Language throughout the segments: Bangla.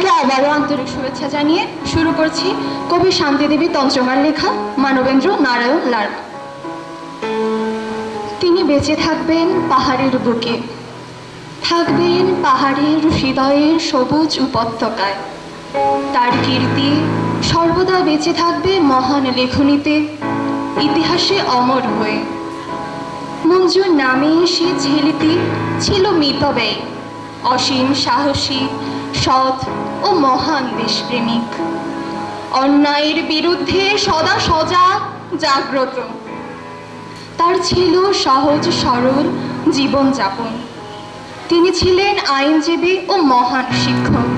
সবাইকে আবারও আন্তরিক শুভেচ্ছা জানিয়ে শুরু করছি কবি শান্তিদেবী তঞ্চমার লেখা মানবেন্দ্র নারায়ণ লার্মা তিনি বেঁচে থাকবেন পাহাড়ের বুকে। থাকবেন পাহাড়ের হৃদয়ের সবুজ উপত্যকায়। তার কীর্তি সর্বদা বেঁচে থাকবে মহান লেখনীতে, ইতিহাসে অমর হয়ে। মঞ্জুর নামে সে ছেলেটি ছিল মিতব্যয়ী। অসীম সাহসী, সৎ ও মহান দেশপ্রেমিক। অন্যায়ের বিরুদ্ধে সদা সজাগ জাগ্রত। তার ছিল সহজ সরল জীবনযাপন। তিনি ছিলেন আইনজীবী ও মহান শিক্ষক।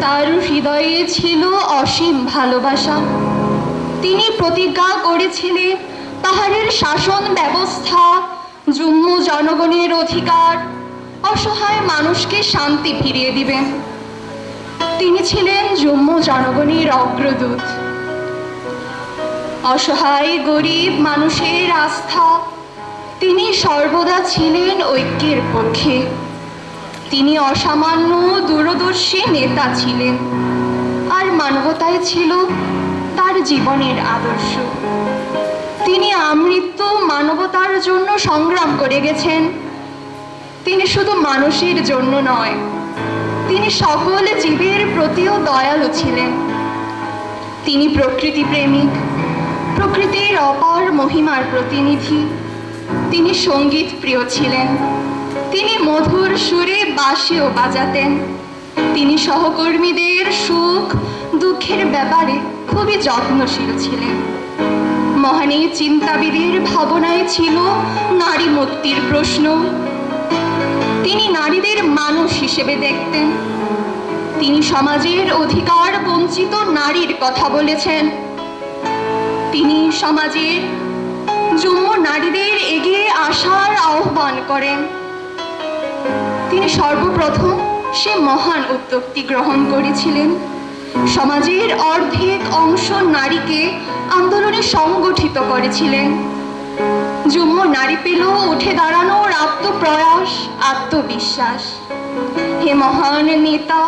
তার হৃদয়ে ছিল অসীম ভালোবাসা। তিনি প্রতিজ্ঞা করেছিলেন পাহাড়ের শাসন ব্যবস্থা, জুম্ম জনগণের অধিকার, অসহায় মানুষকে শান্তি ফিরিয়ে দিবেন। তিনি ছিলেন জুম্ম জনগণের অগ্রদূত। অসহায়, গরিব মানুষের আস্থা, তিনি সর্বদা ছিলেন ঐক্যের পক্ষে। তিনি অসামান্য দূরদর্শী নেতা ছিলেন, আর মানবতায় ছিল তার জীবনের আদর্শ। তিনি আমৃত্যু মানবতার জন্য সংগ্রাম করে গেছেন। তিনি শুধু মানুষের জন্য নয় তিনি সকল জীবের প্রতিও দয়ালু ছিলেন। তিনি প্রকৃতি প্রেমিক, প্রকৃতির অপার মহিমার প্রতিনিধি। তিনি সংগীত প্রিয় ছিলেন। তিনি মধুর সুরে বাঁশিও বাজাতেন। তিনি সহকর্মীদের সুখ, দুঃখের ব্যাপারে খুবই যত্নশীল ছিলেন। মহানী চিন্তাবিদের ভাবনায় ছিল নারী মুক্তির প্রশ্ন। নারীদের মানুষ হিসেবে দেখতেন। তিনি সমাজের অধিকার বঞ্চিত নারীর কথা বলেছেন। তিনি সমাজের যুব নারীদের এগিয়ে আসার আহ্বান করেন। তিনি সর্বপ্রথম সে মহান উদ্যোগটি গ্রহণ করেছিলেন। সমাজের অর্ধেক অংশ নারীকে আন্দোলনে সংগঠিত করেছিলেন। যুম্ম নারী পেল, উঠে দাঁড়ানোর আত্মপ্রয়াস আত্মবিশ্বাস। হে মহান নেতা,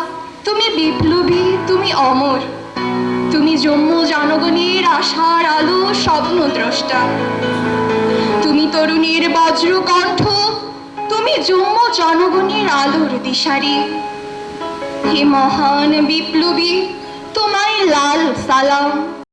তুমি বিপ্লবী, তুমি অমর। তুমি জম্ম জনগণের আশার আলো স্বপ্ন দ্রষ্টা তুমি তরুণীর বজ্র কণ্ঠ তুমি জম্ম জনগণের আলোর দিশারি। হে মহান বিপ্লবী, তোমায় লাল সালাম।